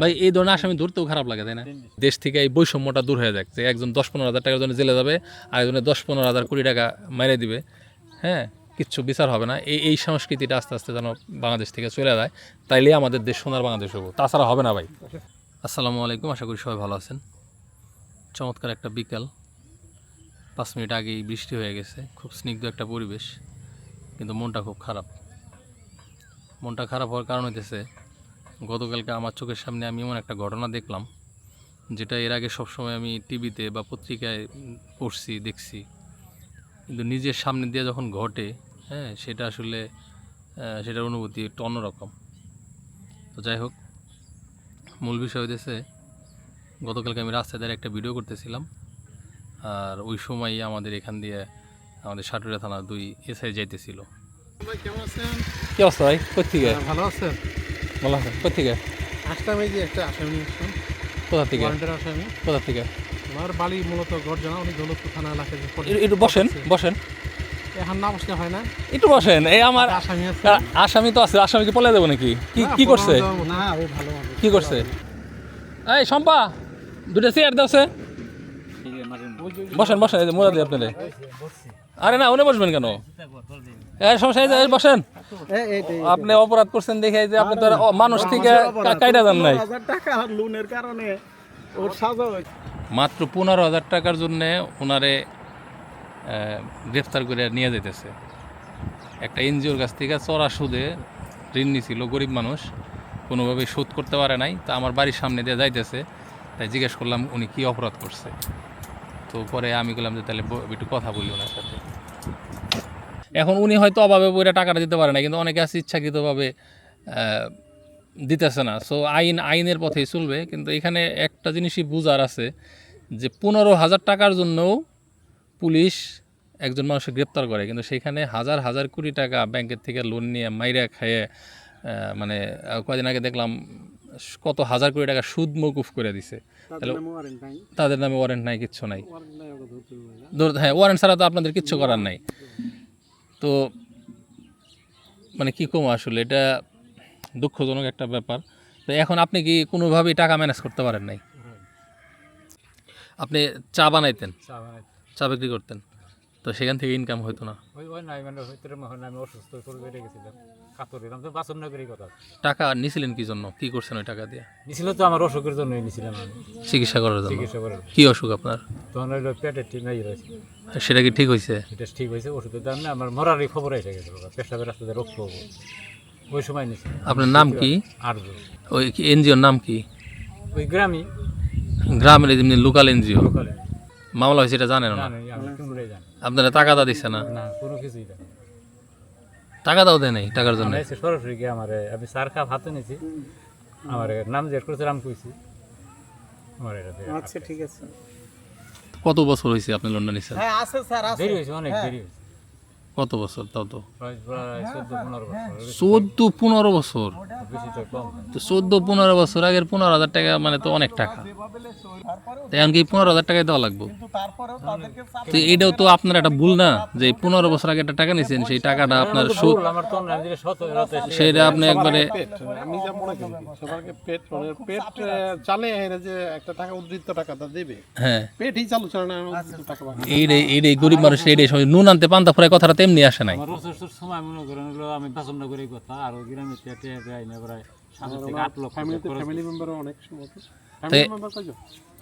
ভাই, এই ধরনের আসামি ধরতেও খারাপ লাগে, তাই না? দেশ থেকে এই বৈষম্যটা দূর হয়ে যাক যে একজন দশ পনেরো হাজার টাকার জন্য জেলে যাবে আর একজনের দশ পনেরো হাজার কোটি টাকা মেরে দিবে। হ্যাঁ কিচ্ছু বিচার হবে না। এই এই সংস্কৃতিটা আস্তে আস্তে যেন বাংলাদেশ থেকে চলে যায় তাইলে আমাদের দেশ সোনার বাংলাদেশ হব। তাছাড়া হবে না ভাই। আসসালামু আলাইকুম, আশা করি সবাই ভালো আছেন। চমৎকার একটা বিকাল। পাঁচ মিনিট আগেই বৃষ্টি হয়ে গেছে, খুব স্নিগ্ধ একটা পরিবেশ, কিন্তু মনটা খুব খারাপ। মনটা খারাপ হওয়ার কারণ হইতেছে গতকালকে আমার চোখের সামনে আমি এমন একটা ঘটনা দেখলাম যেটা এর আগে সবসময় আমি টিভিতে বা পত্রিকায় পড়ছি দেখছি। কিন্তু নিজের সামনে দিয়ে যখন ঘটে হ্যাঁ সেটা আসলে সেটার অনুভূতি একটু অন্যরকম। তো যাই হোক মূল বিষয় হইতেছে গতকালকে আমি রাস্তায় দাঁড়িয়ে একটা ভিডিও করতেছিলাম আর ওই সময়ই আমাদের এখান দিয়ে আমাদের সাটুরিয়া থানা দুই এসআই যাইতেছিল। কেমন আছেন? কি অবস্থা ভাই? কোথেকে হ্যাঁ, ভালো আছেন? কোথেকে আসলাম এই যে একটা আসামি নিয়ে আসলাম কোথা থেকে? আসামি। কোথা থেকে? আমার বাড়ি মূলত গড়জানা উনি দৌলতপুর থানা এলাকায় একটু- একটু বসেন বসেন। এখন না বসলে হয় না। একটু বসেন এই আমার আসামি আছে। আসামি তো আছে আসামিকে পলে দেবো নাকি? কি কি করছে? না ও ভালো কি করছে? এই শম্পা দুটো চেয়ার দাওছে। বসেন বসেন মোড়া দিই আপনারে আরে না উনি বসবেন কেন? এই সমস্যা বসেন। আপনি অপরাধ করছেন দেখে যে আপনি তো মানুষ থেকে কাইটা যান নাই। টাকা লোনের কারণে ওর সাজা মাত্র পনেরো হাজার টাকার জন্য ওনারে গ্রেফতার করে নিয়ে যেতেছে একটা এনজিওর কাছ থেকে চড়া সুদে ঋণ নিছিল গরিব মানুষ। কোনোভাবে শোধ করতে পারে নাই। তা আমার বাড়ির সামনে দিয়ে যাইতেছে। তাই জিজ্ঞেস করলাম উনি কি অপরাধ করছে? তো পরে আমি বললাম যে তাহলে একটু কথা বলি ওনার সাথে। এখন উনি হয়তো অভাবে বইটা টাকাটা দিতে পারে না কিন্তু অনেকে আছে ইচ্ছাকৃতভাবে দিতেছে না। সো আইন আইনের পথেই চলবে কিন্তু এখানে একটা জিনিসই বুঝার আছে যে পনেরো হাজার টাকার জন্যও পুলিশ একজন মানুষকে গ্রেপ্তার করে কিন্তু সেখানে হাজার হাজার কোটি টাকা ব্যাংকের থেকে লোন নিয়ে মাইরা খাইয়ে মানে আহ, কয়দিন আগে দেখলাম কত হাজার কোটি টাকা সুদ মৌকুফ করে দিছে। তাহলে তাদের নামে ওয়ারেন্ট নাই কিচ্ছু নাই। হ্যাঁ ওয়ারেন্ট ছাড়া তো আপনাদের কিচ্ছু করার নাই। তো মানে কী কম আসলে? এটা দুঃখজনক একটা ব্যাপার। তো এখন আপনি কি কোনোভাবেই টাকা ম্যানেজ করতে পারেন নাই? আপনি চা বানাইতেন? চা বিক্রি করতেন? তো সেখান থেকে ইনকাম হতো না? মানে আমি অসুস্থ করে গেছিলাম। কাতর দিলাম তো বাসন নগরী কথা। টাকা নিছিলেন কি জন্য? কি করছেন ওই টাকা দিয়ে? নিছিল তো আমার অসুখের জন্যই নিছিলাম আমি। চিকিৎসা করার জন্য? চিকিৎসা কি অসুখ আপনার? তখন ওই পেটের ঠিক নাই রয়েছে। সেটা কি ঠিক হয়েছে এটা ঠিক হয়েছে ওষুধের দাম না আমার মরারই খবর এসে গেছে পেশাবের রাস্তাতে রোগ পাবো ওই সময় নিছি আপনার নাম কি? আর ওই এনজিওর নাম কি? ওই গ্রামই। গ্রামের যেমনি লোকাল এনজিও? লোকালে মামলা হয়েছে এটা জানেন না? আপনারা টাকা দা দিচ্ছে না কোনো কিছুই জানি না। টাকা দাও দেয় নাই টাকার জন্য। সরাসরি গিয়ে আমার আমি সার কাপ হাতে নিয়েছি আমার নাম জেট করেছে আমি কইছি। আমার আচ্ছা ঠিক আছে। কত বছর হয়েছে আপনি লন্ডন স্যার? হ্যাঁ আছে স্যার আছে। দেরি হয়েছে অনেক দেরি হয়েছে কত বছর তাও তো? চোদ্দ পনেরো বছর চোদ্দ পনেরো বছর। তো চোদ্দ পনেরো বছর আগের পনেরো হাজার টাকা মানে তো অনেক টাকা। এখন কি পনেরো হাজার টাকায় দেওয়া লাগবে? তো এটাও তো আপনার একটা ভুল না যে পনেরো বছর আগে একটা টাকা নিয়েছেন সেই টাকাটা আপনার সুদ সেটা আপনি একবারে পেট আমি যা মনে করি সবাইকে পেট মানে পেট চালে এরা যে একটা টাকা উদ্ধৃত টাকাটা দেবে। হ্যাঁ। পেটই চালু চলে না উদ্ধৃত টাকা পাবে এইটাই এইটাই গরিব মানুষ এইটাই সময়। নুন আনতে পান্তা ফ্রাই কথাটা তেমনি আসে নাই। সময় মনে করেন আমি পছন্দ করি কথা আর ওই গ্রামে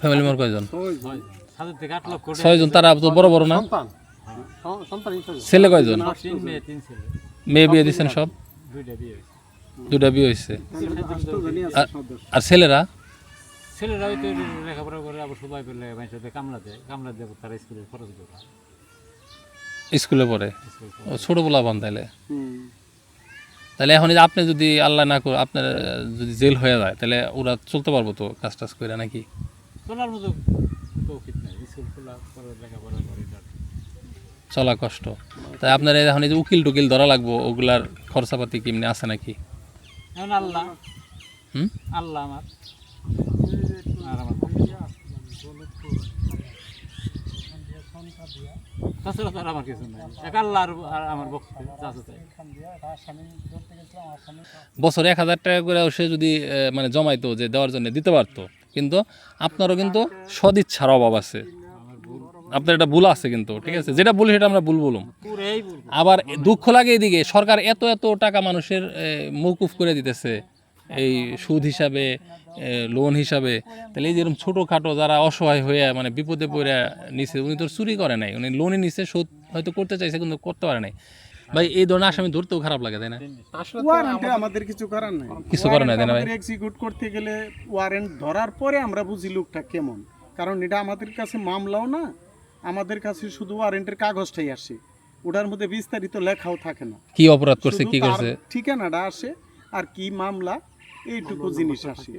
ফ্যামিলি মেম্বার কয়জন? হয় ছয়জন। তারা তো বড় বড় না? ছেলে কয়জন? মেয়ে তিন ছেলে। মেয়ে বিয়ে দিচ্ছেন সব? দুইটা বিয়ে হয়েছে দুটা বিয়ে হয়েছে আর- আর ছেলেরা? ছেলেরা লেখাপড়া করে আবার সবাই পেলে কামলা দেয়। কামলা দেয় তারা স্কুলের খরচ স্কুলে পড়ে। স্কুল ও ছোট বলা বান তাইলে তাহলে এখন আপনি যদি আল্লাহ না করে আপনার যদি জেল হয়ে যায় তাহলে ওরা চলতে পারব তো কাজ টাজ করে নাকি? চলার মতো চলা কষ্ট। তাই আপনার এখন এই যে উকিল টুকিল ধরা লাগবো ওগুলার খরচাপাতি কেমনি আছে নাকি? আল্লাহ। হুম? আল্লাহ আমার। আর আমার তাছাড়া তার আমার কিছু নাই। এক আল্লাহ আর আমার বছরে এক হাজার টাকা করে সে যদি মানে জমাইতো যে দেওয়ার জন্য দিতে পারতো কিন্তু আপনারও কিন্তু সদিচ্ছার অভাব আছে। আপনার এটা ভুল আছে কিন্তু ঠিক আছে? যেটা ভুল সেটা আমরা ভুল বলুম। আবার দুঃখ লাগে এদিকে সরকার এত এত টাকা মানুষের মৌকুফ করে দিতেছে। এই সুদ হিসাবে লোন হিসাবে তাহলে এই যেরকম ছোটোখাটো যারা অসহায় হয়ে মানে বিপদে পড়ে নিছে উনি তো চুরি করে নাই। উনি লোনে নিছে সুদ হয়তো করতে চাইছে কিন্তু করতে পারে নাই। ভাই এই ধরনের আসামি ধরতেও খারাপ লাগে তাই না? ওয়ারেন্টে আমাদের কিছু করার নাই। কিছু করার নাই, ভাই? এক্সিকিউট করতে গেলে ওয়ারেন্ট ধরার পরে আমরা বুঝি লোকটা কেমন। কারণ এটা আমাদের কাছে মামলাও না আমাদের কাছে শুধু ওয়ারেন্টের কাগজটাই আসে। ওটার মধ্যে বিস্তারিত লেখাও থাকে না। কি অপরাধ করছে কি করছে? ঠিকানাটা আসে আর কি মামলা এইটুকু জিনিস আসে।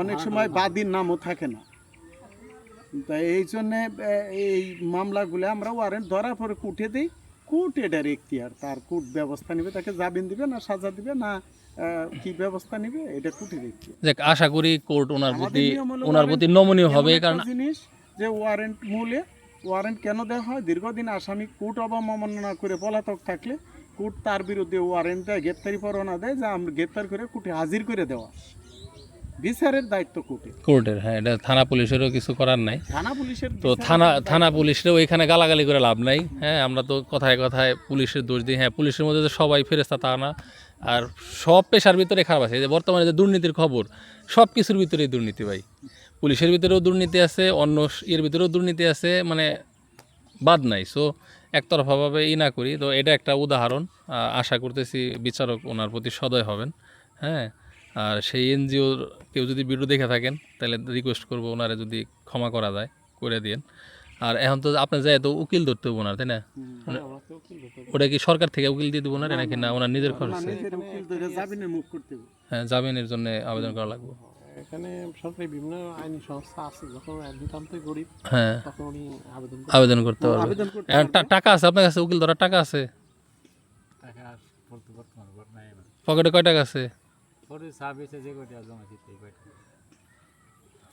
অনেক সময় বাদীর নামও থাকে না। তাই এই জন্যে এই মামলাগুলো আমরা ওয়ারেন্ট ধরার পরে কুটে দিই। কুট এটার এখতিয়ার তার কুট ব্যবস্থা নিবে তাকে জামিন দিবে না সাজা দিবে না কি ব্যবস্থা নিবে এটা দেখতে যে আশা করি কোর্ট ওনার প্রতি ওনার প্রতি নমনীয় হবে কারণ জিনিস যে ওয়ারেন্ট মূলে ওয়ারেন্ট কেন দেওয়া হয়? দীর্ঘদিন আসামি কোর্ট অবমাননা করে পলাতক থাকলে কোর্ট তার বিরুদ্ধে ওয়ারেন্ট দেয় গ্রেপ্তারি পরোয়ানা দেয় যা আমরা গ্রেপ্তার করে কোর্টে হাজির করে দেওয়া। বিচারের দায়িত্ব কোর্টে কোর্টের হ্যাঁ এটা থানা পুলিশেরও কিছু করার নাই। থানা পুলিশের তো থানা থানা পুলিশেরও এখানে গালাগালি করে লাভ নাই হ্যাঁ আমরা তো কথায় কথায় পুলিশের দোষ দিই হ্যাঁ পুলিশের মধ্যে যে সবাই ফেরেস্তা তা না আর সব পেশার ভিতরে খারাপ আছে। যে বর্তমানে যে দুর্নীতির খবর সব কিছুর ভিতরেই দুর্নীতি ভাই। পুলিশের ভিতরেও দুর্নীতি আছে অন্য এর ভিতরেও দুর্নীতি আছে মানে বাদ নাই। সো একতরফাভাবে ই না করি তো এটা একটা উদাহরণ আশা করতেছি বিচারক ওনার প্রতি সদয় হবেন হ্যাঁ আর সেই এনজিওর কেউ যদি ভিডিও দেখে থাকেন তাহলে রিকোয়েস্ট করব ওনারে যদি ক্ষমা করা যায় করে দিন আর এখন তো আপনার যায় তো উকিল ধরতে হব না তাই না ওটা কি সরকার থেকে উকিল দিয়ে দেবো না নাকি না ওনার নিজের খরচে। হ্যাঁ জামিনের জন্য আবেদন করা লাগবে এখানে সরকারি বিভিন্ন আইনি সংস্থা আছে যখন নিতান্তই গরিব হ্যাঁ। তখন উনি আবেদন আবেদন করতে পারবে। আবেদন করতে টাকা আছে আপনার কাছে উকিল ধরার টাকা আছে? টাকা বলতে বর্তমানে ঘর নাই পকেটে কয় টাকা আছে? পরে যে কয়টা জমা দিতে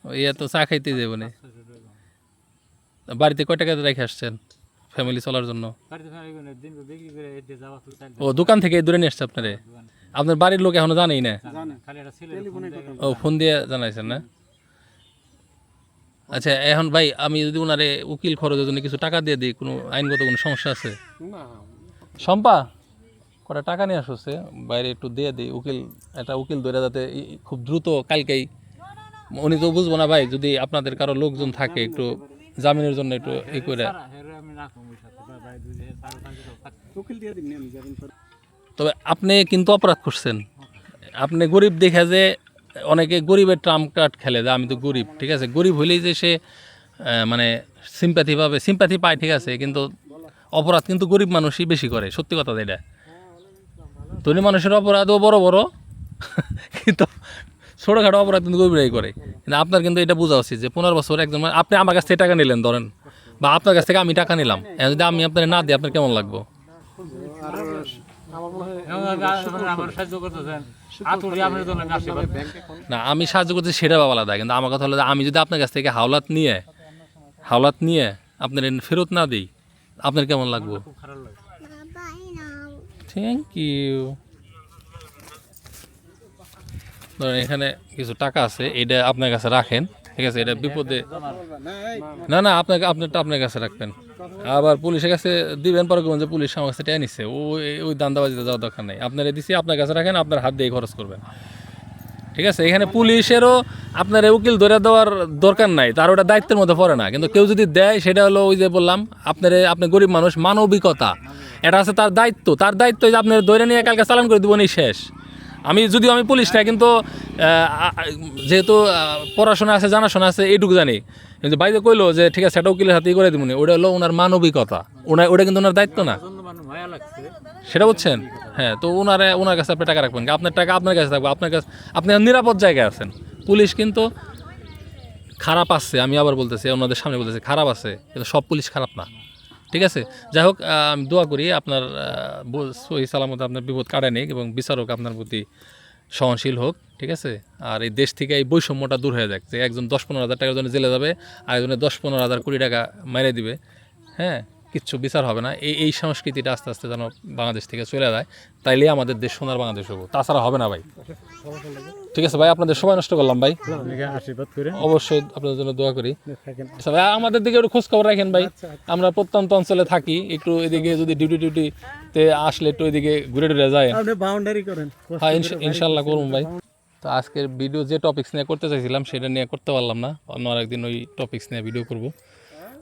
ইয়া তো চা খাইতে যাব না। বাড়িতে কয় টাকা রেখে আসছেন? ফ্যামিলি চলার জন্য। ও দোকান থেকে দূরে নিয়ে আসছে আপনারে? আপনার বাড়ির লোক এখনও জানেই না? ও ফোন দিয়ে জানাইছেন না? আচ্ছা এখন ভাই আমি যদি ওনারে উকিল খরচের জন্য কিছু টাকা দিয়ে দিই কোনো আইনগত কোনো সমস্যা আছে? শম্পা কটা টাকা নিয়ে আসছে বাইরে একটু দিয়ে দিই উকিল একটা উকিল ধরে যাতে খুব দ্রুত কালকেই উনি তো বুঝব না ভাই যদি আপনাদের কারও লোকজন থাকে একটু জামিনের জন্য একটু ই করে। তবে আপনি কিন্তু অপরাধ করছেন। আপনি গরিব দেখে যে অনেকে গরিবের ট্রাম কার্ড খেলে যে আমি তো গরিব, ঠিক আছে? গরিব হইলেই যে সে মানে সিম্প্যাথি পাবে। সিম্প্যাথি পায়, ঠিক আছে? কিন্তু অপরাধ কিন্তু গরিব মানুষই বেশি করে, সত্যি কথা এটা। ধনী মানুষের অপরাধও বড় বড়, কিন্তু ছোটোখাটো অপরাধ কিন্তু গরিবরাই করে। কিন্তু আপনার কিন্তু এটা বোঝা উচিত যে পনেরো বছর একজন আপনি আমার কাছ থেকে টাকা নিলেন, ধরেন। বা আপনার কাছ থেকে আমি টাকা নিলাম। যদি আমি আপনার না দিই, আপনার কেমন লাগবো? না, আমি সাহায্য করতে সেটা বাবা আলাদা কিন্তু আমার কথা হলো আমি যদি আপনার কাছ থেকে হাওলাত নিয়ে হাওলাত নিয়ে আপনার ফেরত না দিই, আপনার কেমন লাগবে? থ্যাংক ইউ ধরেন এখানে কিছু টাকা আছে, এটা আপনার কাছে রাখেন। ঠিক আছে এটা বিপদে না না আপনাকে আপনারটা আপনার কাছে রাখবেন। আবার পুলিশের কাছে দিবেন পরে যে পুলিশ আমার কাছে টেনে নিচ্ছে ও ওই দান্দাবাজিতে যাওয়ার দরকার নেই। আপনারা দিছি আপনার কাছে রাখেন আপনার হাত দিয়ে খরচ করবেন। ঠিক আছে এখানে পুলিশেরও আপনার উকিল ধরে দেওয়ার দরকার নাই তার ওটা দায়িত্বের মধ্যে পড়ে না। কিন্তু কেউ যদি দেয় সেটা হলো ওই যে বললাম আপনার আপনি গরিব মানুষ মানবিকতা। এটা আছে তার দায়িত্ব। তার দায়িত্ব যে আপনার ধরে নিয়ে কালকে চালান করে দেবো নি শেষ। আমি যদিও আমি পুলিশ না কিন্তু যেহেতু পড়াশোনা আছে, জানাশোনা আছে, এইটুকু জানি। কিন্তু বাইরে কইলো যে, ঠিক আছে সেটা উকিলের হাতেই করে দিব ওটা হলো ওনার মানবিকতা। ওনার ওটা কিন্তু ওনার দায়িত্ব না। সেটা বুঝছেন? হ্যাঁ তো ওনারে, ওনার কাছে আপনি টাকা রাখবেন আপনার টাকা আপনার কাছে থাকবে। আপনার কাছে, আপনি নিরাপদ জায়গায় আছেন। পুলিশ কিন্তু খারাপ আছে, আমি আবার বলতেছি ওনাদের সামনে বলতেছি, খারাপ আছে, কিন্তু সব পুলিশ খারাপ না। ঠিক আছে? যাই হোক আমি দোয়া করি আপনার সহি সালামত আপনার বিপদ কাটে নিক এবং বিচারক আপনার প্রতি সহনশীল হোক, ঠিক আছে? আর এই দেশ থেকে এই বৈষম্যটা দূর হয়ে যাক যে একজন দশ পনেরো হাজার টাকার জন্য জেলে যাবে আর একজনের দশ পনেরো হাজার কুড়ি টাকা মেরে দিবে হ্যাঁ? কিচ্ছু বিচার হবে না। এই এই সংস্কৃতিটা আস্তে আস্তে যেন বাংলাদেশ থেকে চলে যায় তাইলে আমাদের দেশ সোনার বাংলাদেশ হব। তাছাড়া হবে না ভাই। ঠিক আছে ভাই আপনাদের সময় নষ্ট করলাম ভাই। অবশ্যই আপনাদের জন্য দোয়া করি। আচ্ছা ভাই আমাদের দিকে একটু খোঁজ খবর রাখেন ভাই। আমরা প্রত্যন্ত অঞ্চলে থাকি একটু এদিকে যদি ডিউটি টিউটিতে আসলে একটু এদিকে ঘুরে টুরে যায় হ্যাঁ ইনশাল্লাহ করুন ভাই। তো আজকের ভিডিও যে টপিক্স নিয়ে করতে চাইছিলাম সেটা নিয়ে করতে পারলাম না। অন্য আরেকদিন ওই টপিক্স নিয়ে ভিডিও করব।